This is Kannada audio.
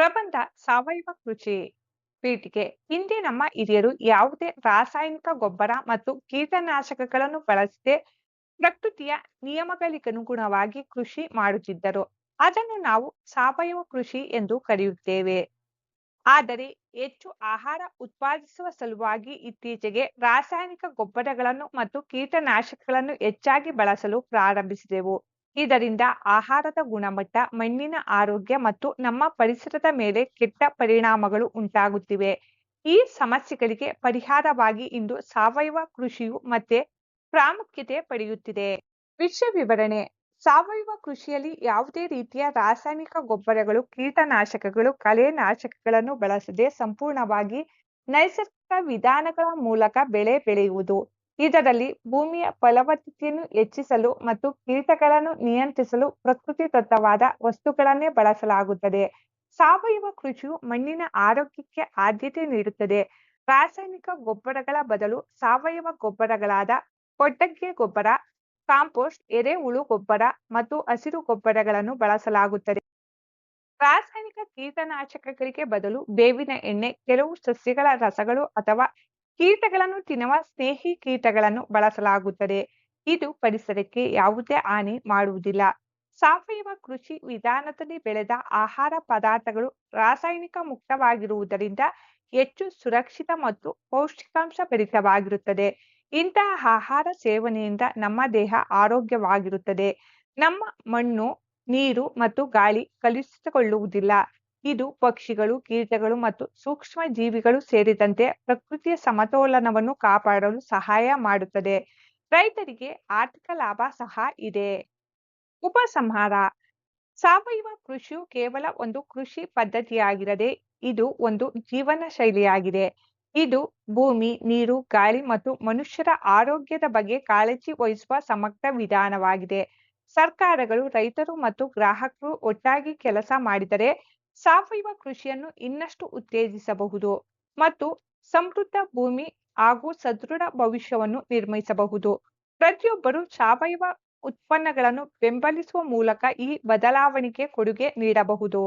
ಪ್ರಬಂಧ ಸಾವಯವ ಕೃಷಿ ಪೀಠಿಗೆ ಹಿಂದೆ ನಮ್ಮ ಹಿರಿಯರು ಯಾವುದೇ ರಾಸಾಯನಿಕ ಗೊಬ್ಬರ ಮತ್ತು ಕೀಟನಾಶಕಗಳನ್ನು ಬಳಸದೆ ಪ್ರಕೃತಿಯ ನಿಯಮಗಳಿಗನುಗುಣವಾಗಿ ಕೃಷಿ ಮಾಡುತ್ತಿದ್ದರು. ಅದನ್ನು ನಾವು ಸಾವಯವ ಕೃಷಿ ಎಂದು ಕರೆಯುತ್ತೇವೆ. ಆದರೆ ಹೆಚ್ಚು ಆಹಾರ ಉತ್ಪಾದಿಸುವ ಸಲುವಾಗಿ ಇತ್ತೀಚೆಗೆ ರಾಸಾಯನಿಕ ಗೊಬ್ಬರಗಳನ್ನು ಮತ್ತು ಕೀಟನಾಶಕಗಳನ್ನು ಹೆಚ್ಚಾಗಿ ಬಳಸಲು ಪ್ರಾರಂಭಿಸಿದೆವು. ಇದರಿಂದ ಆಹಾರದ ಗುಣಮಟ್ಟ, ಮಣ್ಣಿನ ಆರೋಗ್ಯ ಮತ್ತು ನಮ್ಮ ಪರಿಸರದ ಮೇಲೆ ಕೆಟ್ಟ ಪರಿಣಾಮಗಳು ಉಂಟಾಗುತ್ತಿವೆ. ಈ ಸಮಸ್ಯೆಗಳಿಗೆ ಪರಿಹಾರವಾಗಿ ಇಂದು ಸಾವಯವ ಕೃಷಿಯು ಮತ್ತೆ ಪ್ರಾಮುಖ್ಯತೆ ಪಡೆಯುತ್ತಿದೆ. ವಿಷಯ ವಿವರಣೆ. ಸಾವಯವ ಕೃಷಿಯಲ್ಲಿ ಯಾವುದೇ ರೀತಿಯ ರಾಸಾಯನಿಕ ಗೊಬ್ಬರಗಳು, ಕೀಟನಾಶಕಗಳು ಕಳೆನಾಶಕಗಳನ್ನು ಬಳಸದೆ ಸಂಪೂರ್ಣವಾಗಿ ನೈಸರ್ಗಿಕ ವಿಧಾನಗಳ ಮೂಲಕ ಬೆಳೆ ಬೆಳೆಯುವುದು. ಇದರಲ್ಲಿ ಭೂಮಿಯ ಫಲವತ್ತತೆಯನ್ನು ಹೆಚ್ಚಿಸಲು ಮತ್ತು ಕೀಟಗಳನ್ನು ನಿಯಂತ್ರಿಸಲು ಪ್ರಕೃತಿ ಪ್ರಕೃತಿದತ್ತವಾದ ವಸ್ತುಗಳನ್ನೇ ಬಳಸಲಾಗುತ್ತದೆ. ಸಾವಯವ ಕೃಷಿಯು ಮಣ್ಣಿನ ಆರೋಗ್ಯಕ್ಕೆ ಆದ್ಯತೆ ನೀಡುತ್ತದೆ. ರಾಸಾಯನಿಕ ಗೊಬ್ಬರಗಳ ಬದಲು ಸಾವಯವ ಗೊಬ್ಬರಗಳಾದ ಕೊಟ್ಟಗೆ ಗೊಬ್ಬರ, ಕಾಂಪೋಸ್ಟ್, ಎರೆಹುಳು ಗೊಬ್ಬರ ಮತ್ತು ಹಸಿರು ಗೊಬ್ಬರಗಳನ್ನು ಬಳಸಲಾಗುತ್ತದೆ. ರಾಸಾಯನಿಕ ಕೀಟನಾಶಕಗಳಿಗೆ ಬದಲು ಬೇವಿನ ಎಣ್ಣೆ, ಕೆಲವು ಸಸ್ಯಗಳ ರಸಗಳು ಅಥವಾ ಕೀಟಗಳನ್ನು, ತಿನ್ನುವ ಸ್ನೇಹಿ ಕೀಟಗಳನ್ನು ಬಳಸಲಾಗುತ್ತದೆ. ಇದು ಪರಿಸರಕ್ಕೆ ಯಾವುದೇ ಹಾನಿ ಮಾಡುವುದಿಲ್ಲ. ಸಾವಯವ ಕೃಷಿ ವಿಧಾನದಲ್ಲಿ ಬೆಳೆದ ಆಹಾರ ಪದಾರ್ಥಗಳು ರಾಸಾಯನಿಕ ಮುಕ್ತವಾಗಿರುವುದರಿಂದ ಹೆಚ್ಚು ಸುರಕ್ಷಿತ ಮತ್ತು ಪೌಷ್ಟಿಕಾಂಶ ಭರಿತವಾಗಿರುತ್ತದೆ. ಇಂತಹ ಆಹಾರ ಸೇವನೆಯಿಂದ ನಮ್ಮ ದೇಹ ಆರೋಗ್ಯವಾಗಿರುತ್ತದೆ. ನಮ್ಮ ಮಣ್ಣು, ನೀರು ಮತ್ತು ಗಾಳಿ ಕಲುಷಿತಗೊಳ್ಳುವುದಿಲ್ಲ. ಇದು ಪಕ್ಷಿಗಳು, ಕೀಟಗಳು ಮತ್ತು ಸೂಕ್ಷ್ಮ ಜೀವಿಗಳು ಸೇರಿದಂತೆ ಪ್ರಕೃತಿಯ ಸಮತೋಲನವನ್ನು ಕಾಪಾಡಲು ಸಹಾಯ ಮಾಡುತ್ತದೆ. ರೈತರಿಗೆ ಆರ್ಥಿಕ ಲಾಭ ಸಹ ಇದೆ. ಉಪಸಂಹಾರ. ಸಾವಯವ ಕೃಷಿಯು ಕೇವಲ ಒಂದು ಕೃಷಿ ಪದ್ಧತಿಯಾಗಿರದೆ ಇದು ಒಂದು ಜೀವನ ಶೈಲಿಯಾಗಿದೆ. ಇದು ಭೂಮಿ, ನೀರು, ಗಾಳಿ ಮತ್ತು ಮನುಷ್ಯರ ಆರೋಗ್ಯದ ಬಗ್ಗೆ ಕಾಳಜಿ ವಹಿಸುವ ಸಮಗ್ರ ವಿಧಾನವಾಗಿದೆ. ಸರ್ಕಾರಗಳು ರೈತರು ಮತ್ತು ಗ್ರಾಹಕರು ಒಟ್ಟಾಗಿ ಕೆಲಸ ಮಾಡಿದರೆ ಸಾವಯವ ಕೃಷಿಯನ್ನು ಇನ್ನಷ್ಟು ಉತ್ತೇಜಿಸಬಹುದು ಮತ್ತು ಸಮೃದ್ಧ ಭೂಮಿ ಹಾಗೂ ಸದೃಢ ಭವಿಷ್ಯವನ್ನು ನಿರ್ಮಿಸಬಹುದು. ಪ್ರತಿಯೊಬ್ಬರು ಸಾವಯವ ಉತ್ಪನ್ನಗಳನ್ನು ಬೆಂಬಲಿಸುವ ಮೂಲಕ ಈ ಬದಲಾವಣೆಗೆ ಕೊಡುಗೆ ನೀಡಬಹುದು.